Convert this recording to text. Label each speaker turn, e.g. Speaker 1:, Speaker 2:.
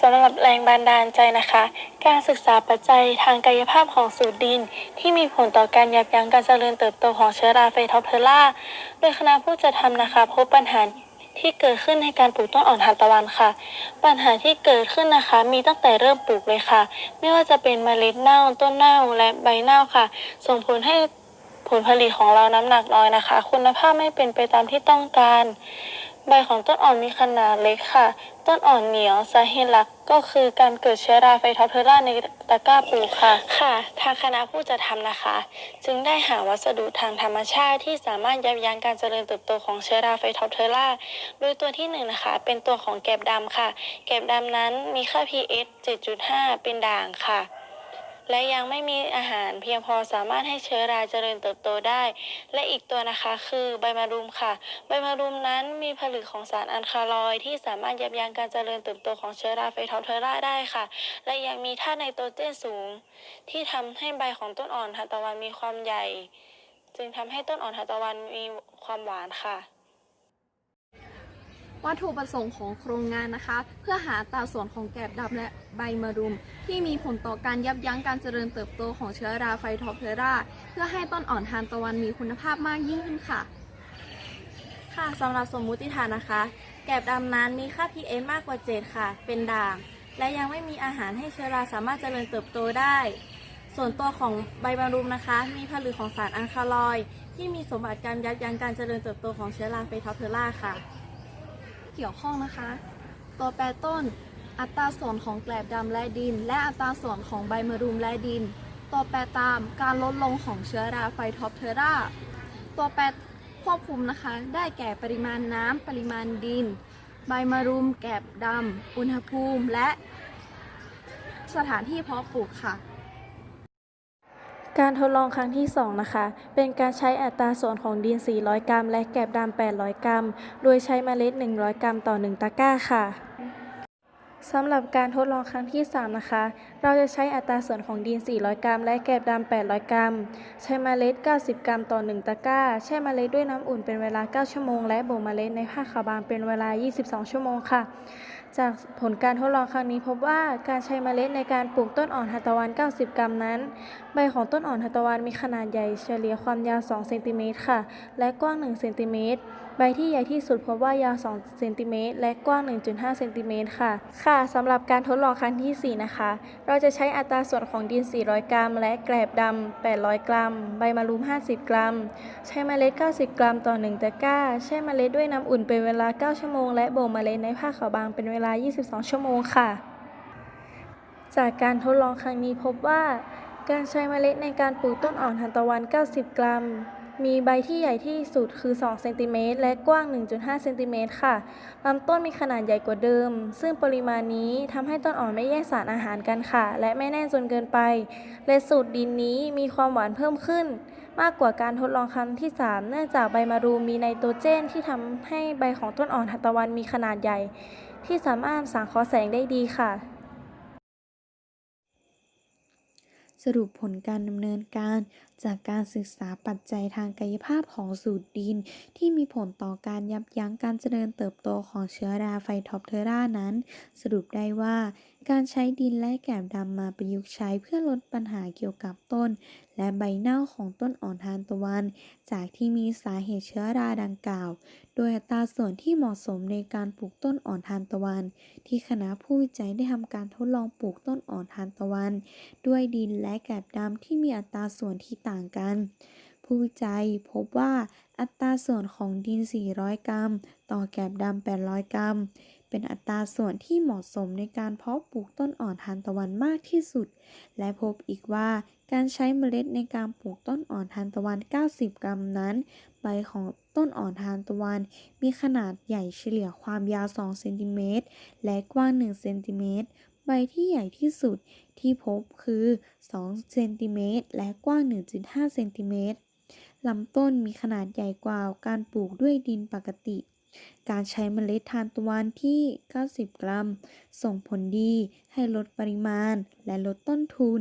Speaker 1: สำหรับแรงบันดาลใจนะคะ การศึกษาปัจจัยทางกายภาพของสูตรดิน ที่มีผลต่อการยับยั้งการเจริญเติบโตของเชื้อราไฟทอปเทอร่า โดยคณะผู้จัดทำนะคะ พบปัญหาที่เกิดขึ้นในการปลูกต้นอ่อนทานตะวันค่ะ ปัญหาที่เกิดขึ้นนะคะ มีตั้งแต่เริ่มปลูกเลยค่ะ ไม่ว่าจะเป็นเมล็ดเน่าต้นเน่าและใบเน่าค่ะ ส่งผลให้ผลผลิตของเราน้ำหนักน้อยนะคะ คุณภาพไม่เป็นไปตามที่ต้องการ ใบของต้นอ่อนมีขนาดเล็กค่ะ ต้นอ่อนเหนียวสาเหตุหลักก็คือการเกิดเชื้อราไฟทอปเทอร่าในตะกร้าปลูกค่ะ ค่ะ ทางคณะผู้จัดทำนะคะ จึงได้หาวัสดุทางธรรมชาติที่สามารถยับยั้งการเจริญเติบโตของเชื้อราไฟทอปเทอร่า โดยตัวที่หนึ่งนะคะเป็นตัวของแกบดำค่ะ แกบดำนั้นมีค่า pH 7.5 เป็นด่างค่ะ และยังไม่มีอาหารเพียงพอสามารถให้เชื้อราเจริญเติบโตได้ และอีกตัวนะคะคือใบมะรุมค่ะ ใบมะรุมนั้นมีผลึกของสารอัลคาลอยที่สามารถยับยั้งการเจริญเติบโตของเชื้อราไฟทอปเทอร่าได้ค่ะ และยังมีธาตุไนโตรเจนสูง ที่ทำให้ใบของต้นอ่อนทานตะวันมีความใหญ่ จึงทำให้ต้นอ่อนทานตะวันมีความหวานค่ะ
Speaker 2: วัตถุประสงค์ของโครงงานนะคะ เพื่อหาอัตาส่วนของแกบดำและใบมะรุม ที่มีผลต่อการยับยั้งการเจริญเติบโตของเชื้อราไฟทอปเทราเพื่อให้ต้นอ่อนทานตะวันมีคุณภาพมากยิ่งขึ้นค่ะ
Speaker 1: ค่ะสำหรับสมมุติฐานนะคะ แกบดำนั้นมีค่า pH มากกว่า 7 ค่ะ เป็นด่าง และยังไม่มีอาหารให้เชื้อราสามารถเจริญเติบโตได้ส่วนตัวของใบบารุมนะคะ มีผลึกของสารอัลคาลอย ที่มีสมบัติการยับยั้งการเจริญเติบโตของเชื้อราไฟทอปเทอร่าค่ะ
Speaker 2: เกี่ยวข้องนะคะ ตัวแปรต้น อัตราส่วนของแกลบดำและดิน และอัตราส่วนของใบมะรุมและดิน ตัวแปรตามการลดลงของเชื้อราไฟท็อปเทอร่าตัวแปรควบคุมนะคะ ได้แก่ปริมาณน้ำปริมาณดิน ใบมะรุม แกลบดำอุณหภูมิและสถานที่เพาะปลูกค่ะ
Speaker 1: การทดลองครั้งที่ 2 นะคะ เป็นการใช้อัตราส่วนของดิน 400 กรัม และแกบดำ 800 กรัม โดยใช้เมล็ด 100 กรัมต่อ 1 ตะกร้าค่ะ สำหรับการทดลองครั้งที่ 3 นะคะ เราจะใช้อัตราส่วนของดิน 400 กรัม และแกบดำ 800 กรัม ใช้เมล็ด 90 กรัมต่อ 1 ตะกร้า แช่เมล็ดด้วยน้ำอุ่นเป็นเวลา 9 ชั่วโมง และบ่มเมล็ดในผ้าขาวบางเป็นเวลา 22 ชั่วโมงค่ะ จากผลการทดลองครั้งนี้พบว่าการใช้เมล็ดในการปลูกต้นอ่อนทานตะวัน 90 กรัมนั้น ใบของต้นอ่อนทานตะวันมีขนาดใหญ่เฉลี่ยความยาว 2 เซนติเมตรค่ะ และกว้าง 1 เซนติเมตรใบที่ใหญ่ที่สุดพบว่ายาว 2 เซนติเมตรและกว้าง 1.5 เซนติเมตรค่ะ ค่ะสำหรับการทดลองครั้งที่ 4 นะคะ เราจะใช้อัตราส่วนของดิน 400 กรัม และแกลบดำ 800 กรัม ใบมะรุม 50 กรัม ใช้เมล็ด 90 กรัมต่อ 1 ตะกร้า แช่เมล็ดด้วยน้ำอุ่นเป็นเวลา 9 ชั่วโมง และบ่มเมล็ดในผ้าขาวบางเป็นเวลา 22 ชั่วโมงค่ะ จากการทดลองครั้งนี้พบว่า การใช้เมล็ดในการปลูกต้นอ่อนทานตะวัน 90 กรัม มีใบที่ใหญ่ที่สุดคือ 2 เซนติเมตรและกว้าง 1.5 เซนติเมตรค่ะลำต้นมีขนาดใหญ่กว่าเดิม ซึ่งปริมาณนี้ทำให้ต้นอ่อนไม่แย่งสารอาหารกันค่ะ และไม่แน่นจนเกินไป และสูตรดินนี้มีความหวานเพิ่มขึ้น มากกว่าการทดลองครั้งที่ 3 เนื่องจากใบมารูมีไนโตรเจน ที่ทำให้ใบของต้นอ่อนทานตะวันมีขนาดใหญ่ ที่สามารถสังเคราะห์แสงได้ดีค่ะ
Speaker 3: สรุปผลการดำเนินการ จากการศึกษาปัจจัยทางกายภาพของสูตรดิน ที่มีผลต่อการยับยั้งการเจริญเติบโตของเชื้อราไฟท็อปเทอร่านั้น สรุปได้ว่าการใช้ดินและแกบดำมาประยุกต์ใช้เพื่อลดปัญหาเกี่ยวกับต้น และใบเน่าของต้นอ่อนทานตะวัน จากที่มีสาเหตุเชื้อราดังกล่าว โดยอัตราส่วนที่เหมาะสมในการปลูกต้นอ่อนทานตะวัน ที่คณะผู้วิจัยได้ทำการทดลองปลูกต้นอ่อนทานตะวัน ด้วยดินและแกลบดำที่มีอัตราส่วนที่ต่างกัน ผู้วิจัยพบว่าอัตราส่วนของดิน 400 กรัม ต่อแกลบดำ 800 กรัม เป็นอัตราส่วนที่เหมาะสมในการเพาะปลูกต้นอ่อนทานตะวันมากที่สุด และพบอีกว่าการใช้เมล็ดในการปลูกต้นอ่อนทานตะวัน 90 กรัมนั้น ใบของต้นอ่อนทานตะวัน มีขนาดใหญ่เฉลี่ยความยาว 2 เซนติเมตร และกว้าง 1 เซนติเมตร ใบที่ใหญ่ที่สุดที่พบคือ 2 เซนติเมตร และกว้าง 1.5 เซนติเมตรลำต้นมีขนาดใหญ่กว่าการปลูกด้วยดินปกติ การใช้เมล็ดทานตะวันที่ 90 กรัม ส่งผลดีให้ลดปริมาณและลดต้นทุน